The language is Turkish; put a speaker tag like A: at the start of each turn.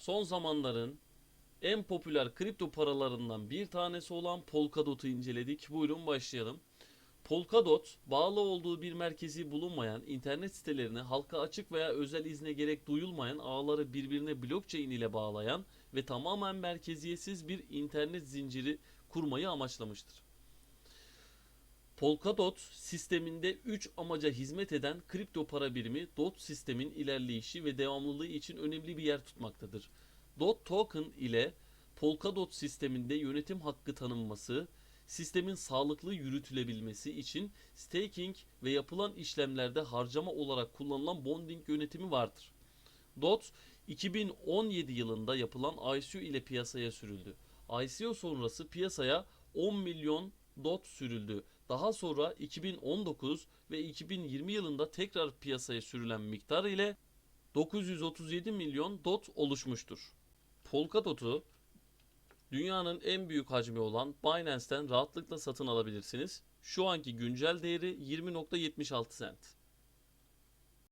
A: son zamanların en popüler kripto paralarından bir tanesi olan Polkadot'u inceledik. Buyurun başlayalım. Polkadot, bağlı olduğu bir merkezi bulunmayan internet sitelerini halka açık veya özel izne gerek duyulmayan ağları birbirine blockchain ile bağlayan ve tamamen merkeziyetsiz bir internet zinciri kurmayı amaçlamıştır. Polkadot sisteminde 3 amaca hizmet eden kripto para birimi DOT sistemin ilerleyişi ve devamlılığı için önemli bir yer tutmaktadır. DOT token ile Polkadot sisteminde yönetim hakkı tanınması, sistemin sağlıklı yürütülebilmesi için staking ve yapılan işlemlerde harcama olarak kullanılan bonding yönetimi vardır. DOT 2017 yılında yapılan ICO ile piyasaya sürüldü. ICO sonrası piyasaya 10 milyon DOT sürüldü. Daha sonra 2019 ve 2020 yılında tekrar piyasaya sürülen miktar ile 937 milyon DOT oluşmuştur. Polkadot'u dünyanın en büyük hacmi olan Binance'ten rahatlıkla satın alabilirsiniz. Şu anki güncel değeri 20.76 cent.